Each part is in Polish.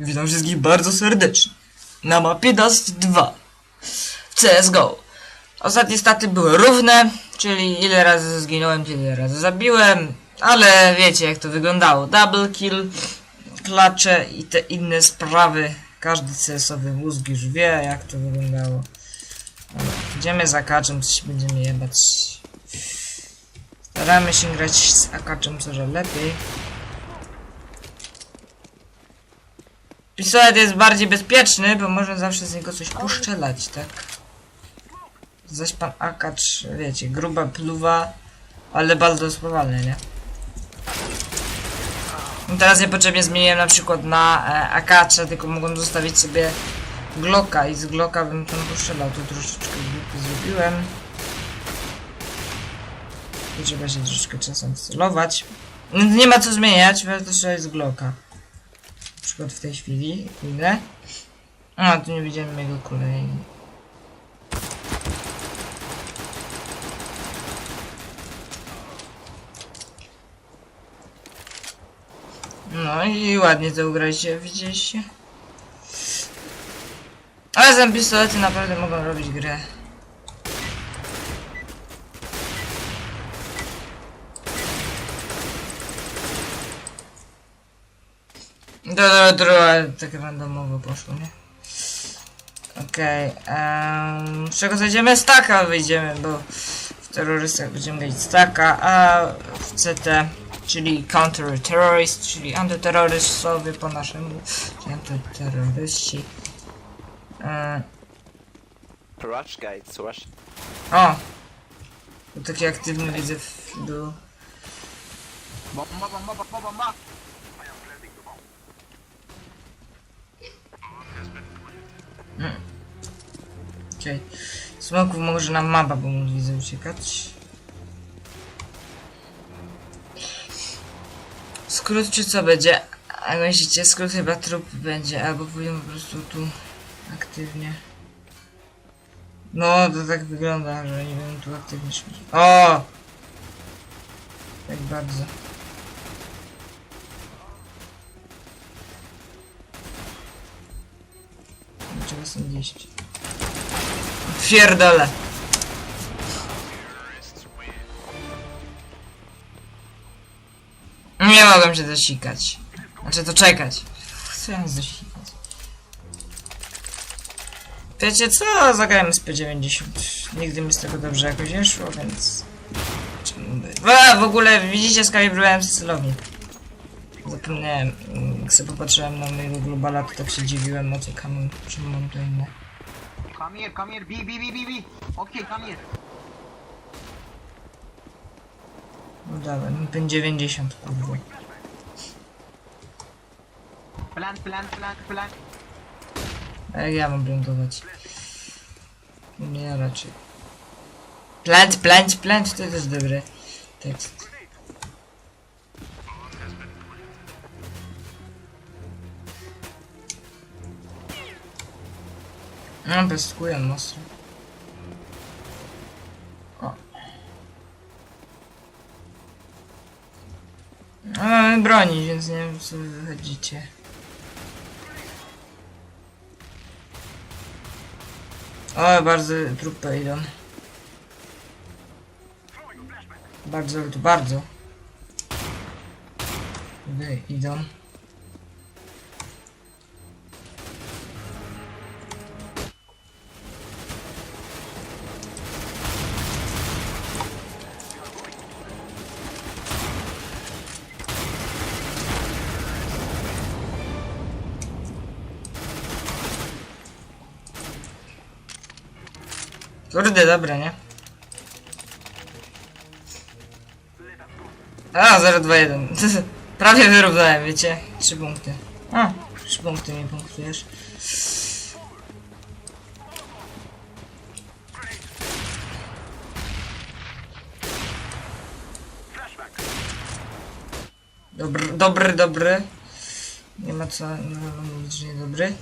Witam wszystkich bardzo serdecznie. Na mapie Dust 2. W CSGO. Ostatnie staty były równe, czyli ile razy zginąłem, tyle razy zabiłem. Ale wiecie jak to wyglądało. Double kill, klacze i te inne sprawy. Każdy CS-owy mózg już wie jak to wyglądało. Idziemy z akaczem, coś będziemy jebać. Staramy się grać z akaczem coraz lepiej. Pistolet jest bardziej bezpieczny, bo można zawsze z niego coś poszczelać, tak? Zaś pan akacz, wiecie, gruba pluwa, ale bardzo spowalny, nie? No teraz niepotrzebnie zmieniłem na przykład na e, akacza, tylko mogłem zostawić sobie Glocka i z Glocka bym tam postrzelał. Tu troszeczkę zrobiłem. Tu trzeba się troszeczkę czasem celować. No, Nie ma co zmieniać, warto strzelać z Glocka. Przykład w tej chwili. Chwilę. A, tu nie widziałem jego kolei. No i ładnie to ugraliście, widzieliście? Ale pistolety naprawdę mogą robić grę. Dobra, dobra, tak randomowo poszło, nie? Okej, okay, z czego zejdziemy? Staka wyjdziemy, bo w terrorystach będziemy grać staka, a w CT, czyli counter-terrorist, czyli antyterrorystowie po naszemu, czyli antyterroryści. E, Rush guides, rush. o! To taki aktywny widzę w, był. Bomba, bomba, bomba, bomba! Okej. Smoków może nam mapa, mu widzę uciekać. Skrót czy co będzie? A myślicie, skrót chyba trup będzie, albo pójdę po prostu tu aktywnie. No, to tak wygląda, że nie będę tu aktywnie szli. O! Tak bardzo. Trzeba stąd iść. Pierdolę. Nie mogłem się zasikać. Znaczy to czekać. Chcę się zasikać. Wiecie co? Zagrałem z P90. Nigdy mi z tego dobrze jakoś nie szło, więc... Czemu by... A, w ogóle widzicie skalibrowałem celownik. Zapomniałem. Jak sobie popatrzyłem na mojego globala, to tak się dziwiłem, o co kamu, czemu mam to inne. Come here, come here, B, B, B, B, B. Okay, come here. No dałem, pen 90, kurwa. Plant, plant, plant, plant. A jak ja mam lądować? Nie raczej. Plant, plant, plant, to jest dobry tekst. No, pestkuję mocno. No, mamy broni, więc nie wiem co wy wychodzicie. O, bardzo trupy idą. Bardzo, bardzo. Wy idą. Kurde, dobra, nie? A, 021. Prawie wyrównałem, wiecie? 3 punkty. A, 3 punkty mi punktujesz. Dobry, dobry, dobry. Nie ma co mówić, że nie dobry.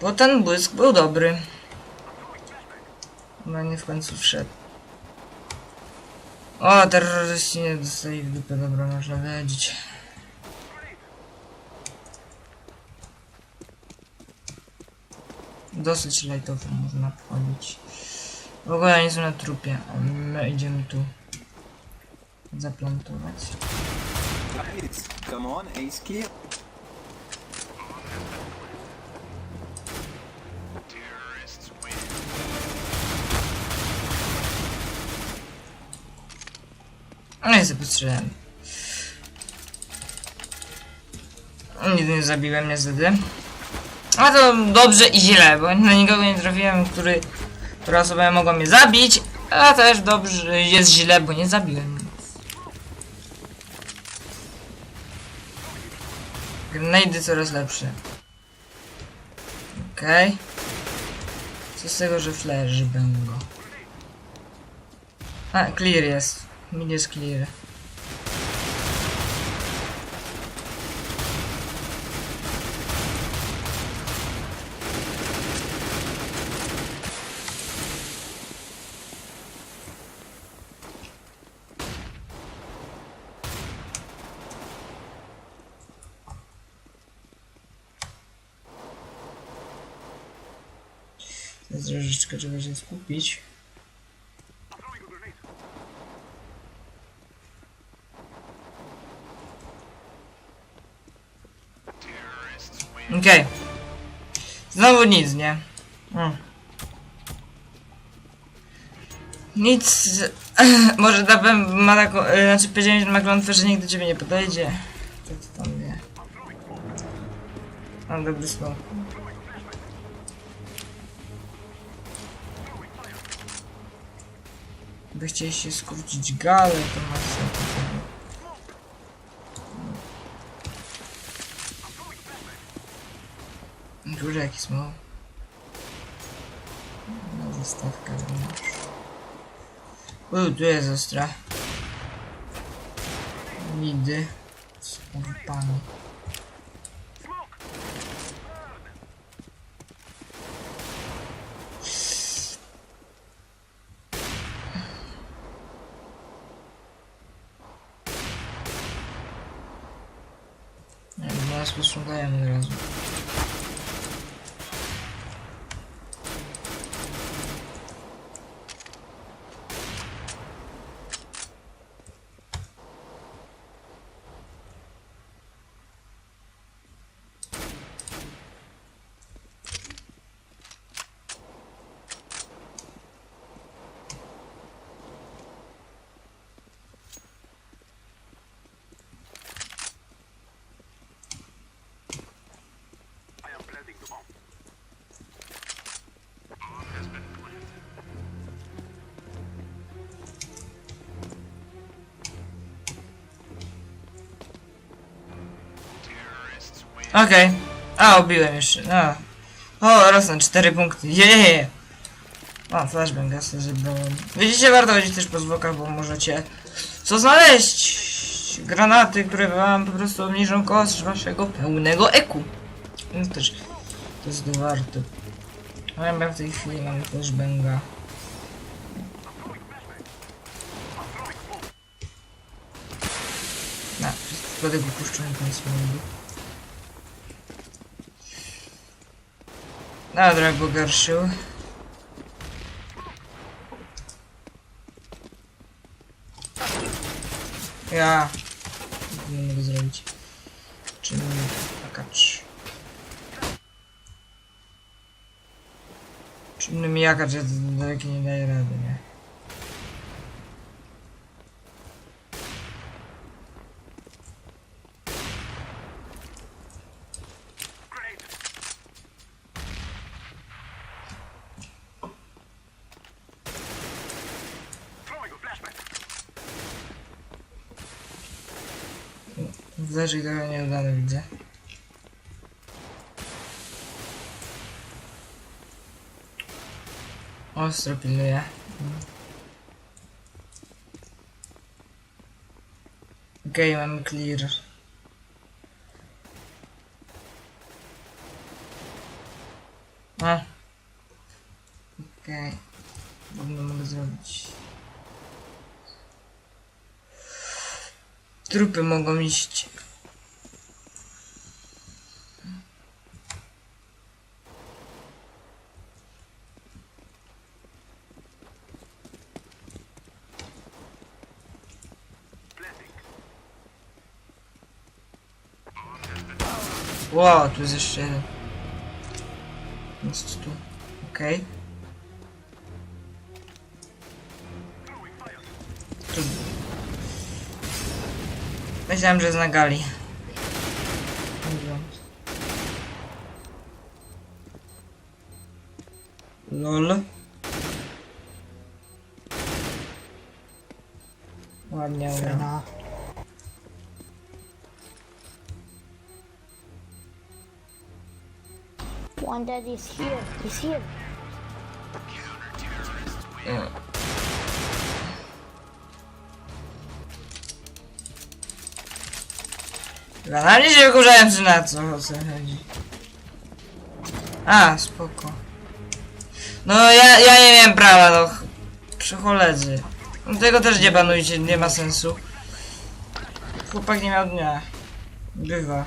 Bo ten błysk był dobry. No nie w końcu wszedł. O, terroryści nie dostali w dupę, dobra, można wiedzieć. Dosyć lightowo można wchodzić. W ogóle nie są na trupie. My idziemy tu zaplantować. Come on, ace key. No i sobie postrzelałem. Nigdy nie zabiłem niestety. A to dobrze i źle, bo na nikogo nie trafiłem, który, która osoba mogła mnie zabić, a też dobrze jest źle, bo nie zabiłem. Grenady coraz lepsze. Okej. Co z tego, że flash będą. A, clear jest. Jest clear. Teraz troszeczkę trzeba się skupić. Okej. Znowu nic, nie? Mm. Nic. Może pewno ma taką. y, Znaczy powiedziałem, że ma klątwę, że nigdy ciebie nie podejdzie. Co to tam wie? Mam dobry smoke. By chcieliście skrócić galę, to ma sens. Duży jaki smał. No zastawka również. U, tu jest ostra. Nie, bo nas posłuchają od razu. Okej. A, obiłem jeszcze. No. O, rosną 4 punkty. Jeee. O, flashbang ja sobie. Widzicie, warto chodzić też po zwłokach, bo możecie co znaleźć? Granaty, które wam po prostu obniżą koszt waszego pełnego eku. Więc też to jest warto. A ja w tej chwili mam flashbanga. Na, tego puszczą ten smogu. Dobra, pogorszył. Ja. Nie mogę zrobić. Czym jakacz. Czym jakacz ja daleki nie daje rady, nie? Zależy tego nieudane widzę. Ostro. Okej, okay, mamy clear. A. Okej. Okay. Mogę zrobić. Trupy mogą iść. Ło, tu jest jeszcze jeden. Jest tu. Okej. Tu. Myślałem, że jest na gali. Lol. Ładnie, ładnie. One dead is here. He's here. Chyba na mnie się wkurzałem, czy na co, o co chodzi. A, spoko. No ja, ja nie miałem prawa, no. Przy koledzy. No, Tego też nie banujcie, nie ma sensu. Chłopak nie miał dnia. Bywa.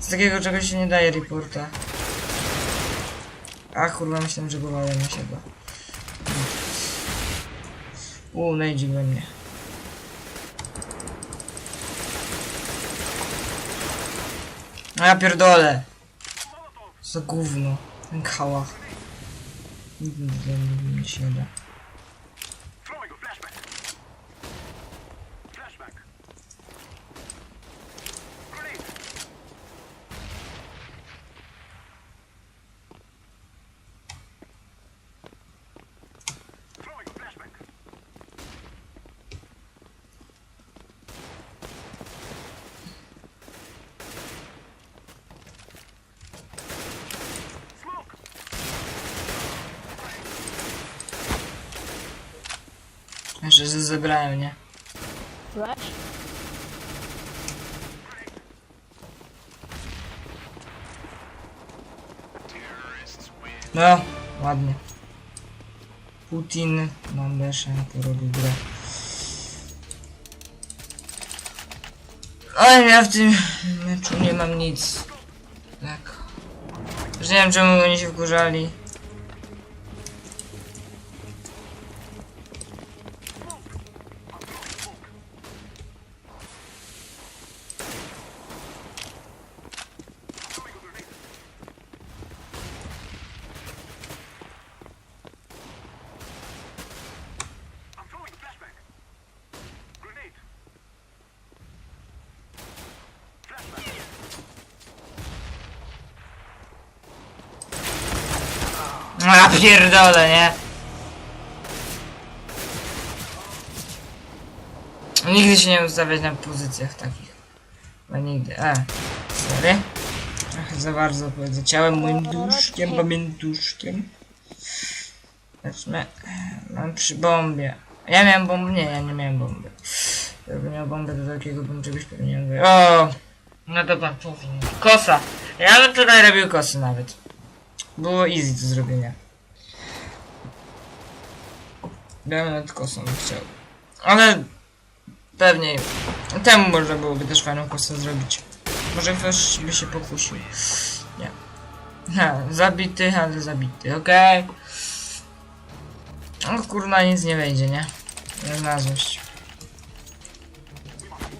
Z takiego czegoś się nie daje reporta. A kurwa, myślałem, że była na siebie. U, najdzie we mnie. No ja pierdolę. Za gówno. Ten kałach. Nigdy nie się nie da. Jeszcze że zebrałem, nie? Rush. No, ładnie. Putin nam też porobił grę. Ale ja w tym meczu nie mam nic. Tak. Już nie wiem czemu oni się wkurzali. A pierdolę, nie? Nigdy się nie ustawiać na pozycjach takich. No nigdy. A, sorry. Trochę za bardzo powiedziałem moim duszkiem, pamiętuszkiem. Zobaczmy. Mam przy bombie. Ja miałem bombę? Nie, ja nie miałem bomby. Gdybym miał bombę do takiego bym czegoś pewnie nie. O! No to pan powinien. Kosa. Ja bym tutaj robił kosy nawet. Było easy do zrobienia. Bym nawet kosą chciał. Ale pewnie temu można byłoby też fajną kosę zrobić. Może ktoś by się pokusił. Nie. Ha, zabity, ale zabity, okej. Okay. No kurna nic nie wejdzie, nie? Nie znalazłość.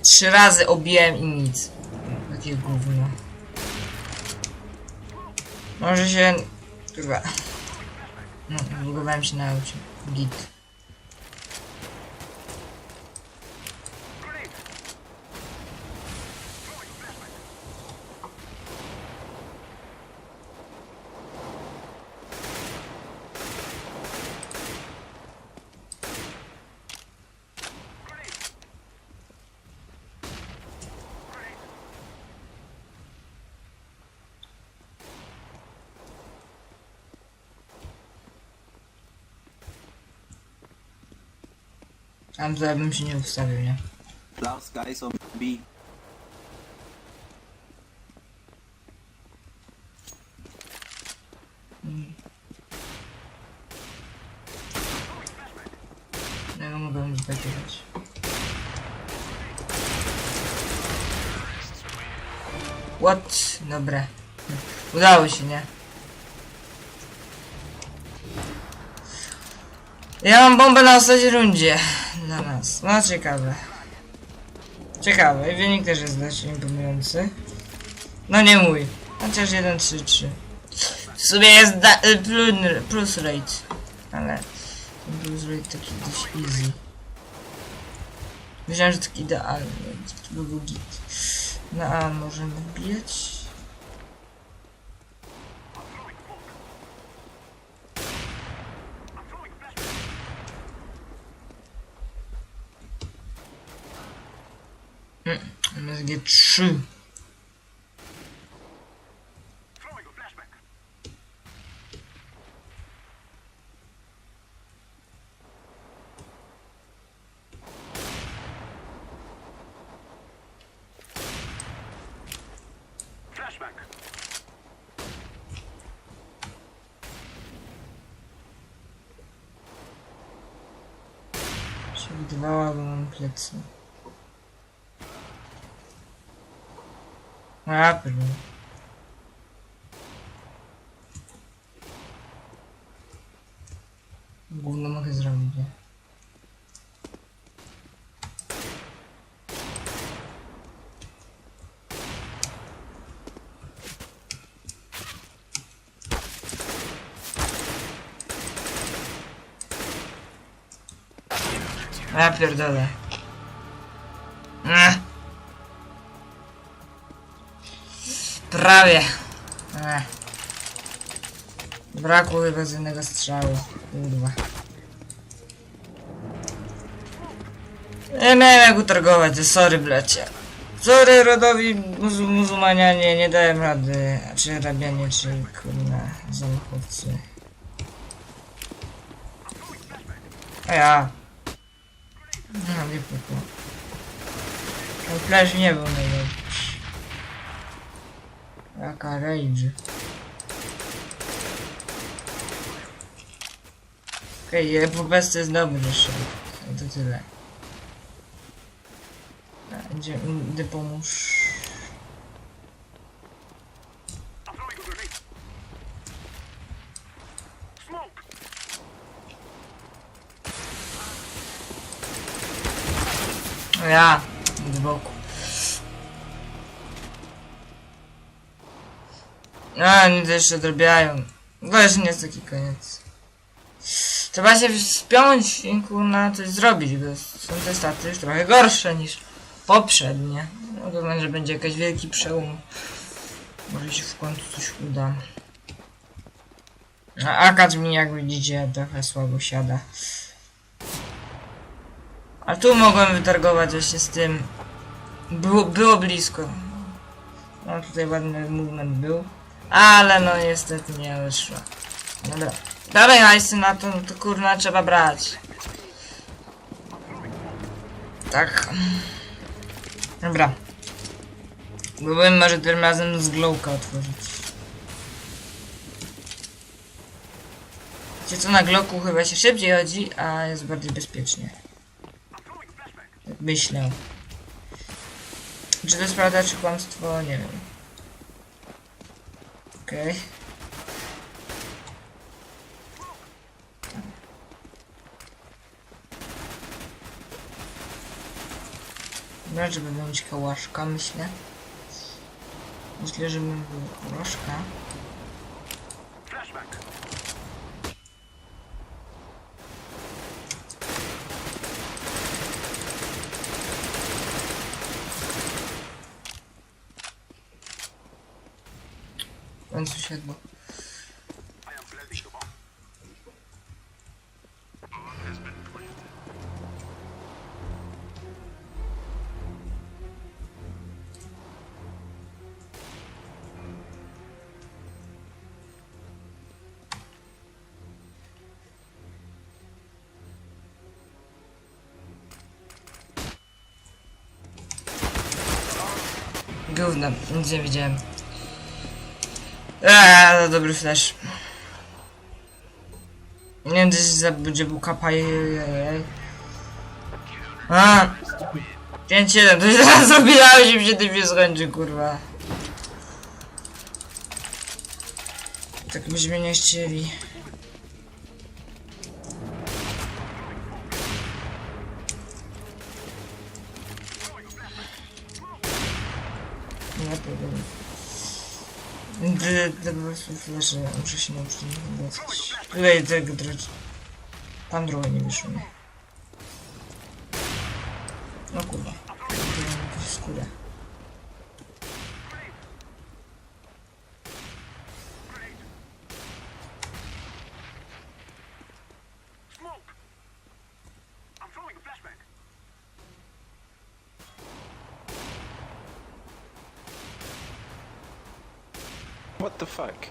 Trzy razy obiłem i nic. Takie gówno. Może się... Kurwa. No, się na. Git. Tam tutaj bym się nie ustawił, nie? Last guys on B. Ja go mogłem zbagiewać. What? Dobra. Udało się, nie? Ja mam bombę na ostatniej rundzie. Dla nas. No ciekawe. Ciekawe. I wynik też jest dość imponujący. No nie mój. Chociaż 1, 3, 3. W sumie jest da- y, plus, rate. Ale ten plus rate taki dość easy. Myślałem, że taki idealny. To by był git. No a możemy wbijać? Mm, MSG 3. Przewidywała, bo mam plecy. A, pewnie. Gówno mogę zrobić, nie? A Prawie. Ech. Brakło chyba z jednego strzału. Kurwa. Nie miałem jak utargować, sorry blecie. Sorry rodowi muzu muzułmanianie, nie dałem rady. Czy Arabianie, czy kurna zamachowcy. A ja. No, nie pukło. Ten flash nie był najlepszy. Jaka rage. Okej, okay, prostu jest dobry szef. To tyle. Gdzie, gdy pomóż. O Ja, z boku. A, to jeszcze drobiają. To jeszcze nie jest taki koniec. Trzeba się wspiąć i kurna coś zrobić, bo są te staty już trochę gorsze niż poprzednie. No to że będzie jakiś wielki przełom. Może się w końcu coś uda. A akad mi jak widzicie trochę słabo siada. A tu mogłem wytargować właśnie z tym. Było, było blisko. No tutaj ładny movement był. Ale no niestety nie wyszło. Dobra. Dalej hajsy na to, to kurna trzeba brać. Tak. Dobra. Byłem może tym razem z glowka otworzyć. Wiecie co, na gloku chyba się szybciej chodzi, a jest bardziej bezpiecznie. Tak myślę. Czy to jest prawda, czy kłamstwo? Nie wiem. Okej. Dobra, żeby mieć kałaszka, myślę. Myślę, że bym był kałaszka. Siadło. Gówno, nic nie widziałem. Eee, to dobry flash. Nie wiem, gdzieś za- gdzie był kapa. A! 5-7, to teraz zrobiłeś i się tym nie skończy, kurwa. Tak byśmy nie chcieli. Flesze, muszę się nauczyć wracać. Tutaj tego drogi. Tam droga nie wyszło mi. No kurwa. Skórę. What the fuck?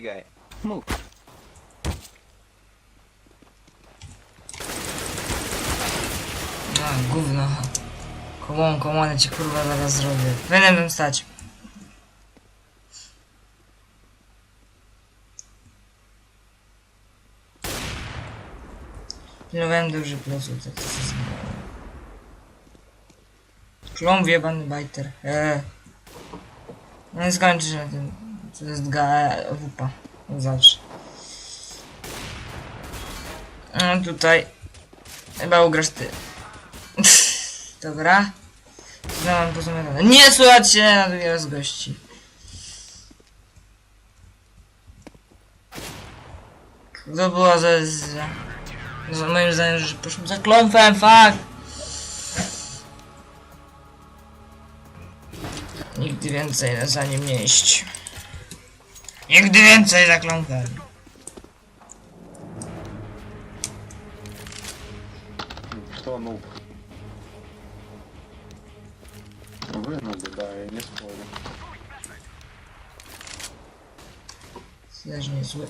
Guy, move. A, gówno. Komon, komon, ci kurwa zaraz zrobię. Tam stać. Pilnowałem dobrze plosu, tak to się zmieniło. Klon wjebany bajter. Eee. Nie skończy się na tym. To jest wupa. Jak zawsze. No tutaj. Chyba ugrasz ty. Dobra. Nie słuchajcie na drugi raz gości. To było za... za... za moim zdaniem, że poszłem za kląfem, fuck! Nigdy więcej za nim nie iść. Nigdy więcej zakląkali. To noob. No wy nooby daje, nie spory. Leż niezły.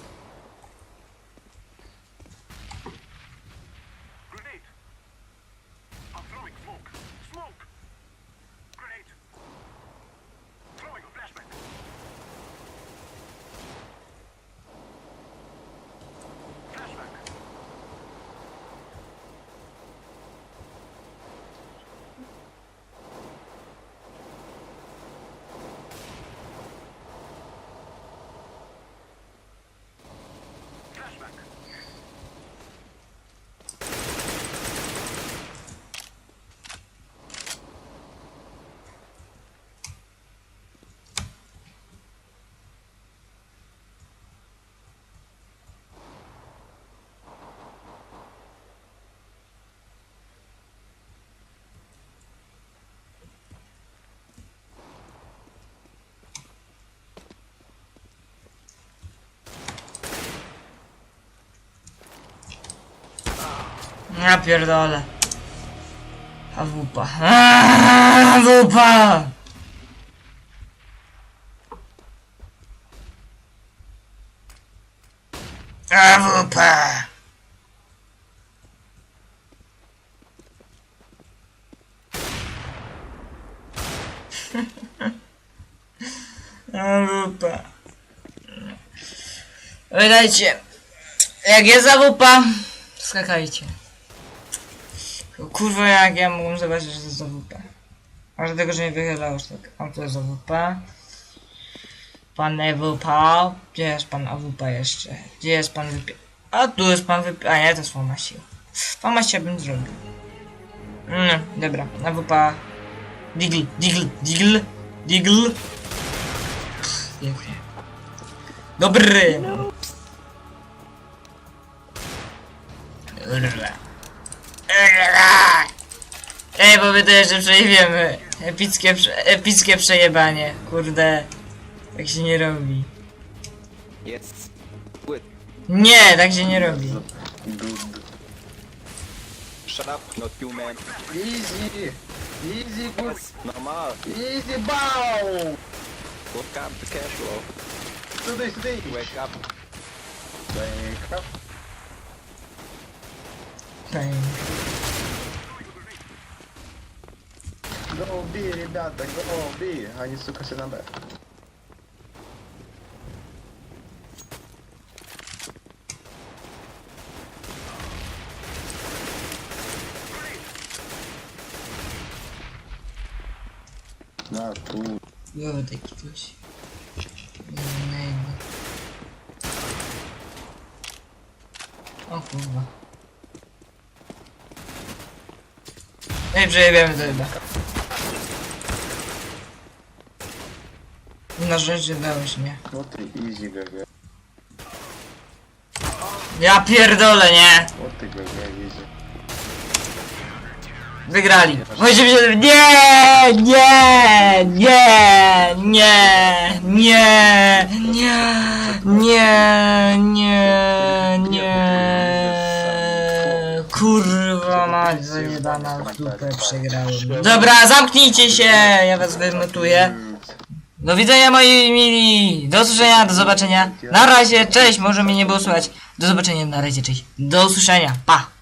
Ja pierdolę. AWP. Aaaa, AWP! AWP! AWP. Wydajcie. Jak jest AWP, skakajcie. Kurwa, jak ja mogłem zobaczyć, że to jest AWP. A dlatego, że nie wychylało tak. A to jest AWP. Pan AWP. Gdzie jest pan AWP jeszcze? Gdzie jest pan wypie... A tu jest pan wypie... A nie, to jest fama siła. Fama bym zrobił. No, dobra. AWP. Digl, digl, digl, digl. Pięknie. Dobry. Urla. Ej, bo my to jeszcze przejebiemy. Epickie, prze epickie przejebanie. Kurde. Tak się nie robi. Good. Nie, tak się nie robi. Good. Shut up, not you man. Easy! Easy, good! Normal. Easy, bow! Wake up, casual. Today, today! Wake up. Wake up! Peń. Go B, ребята, go B! Они, сука, все на Б. На, тут. Były taki coś. Innego. O kurwa. Ej, przejebiemy to chyba. Na szczęście dało się, nie? No ty easy GG. Ja pierdolę, nie! O ty GG easy. Wygrali. 87. Nie, nie, nie, nie, nie, nie, nie, nie, nie. Kurwa mać zajebana w dupę przegrałem. Dobra, zamknijcie się, ja was wymutuję. Do widzenia moi mili. Do usłyszenia, do zobaczenia. Na razie, cześć, może mnie nie było słychać. Do zobaczenia, na razie, cześć. Do usłyszenia, pa.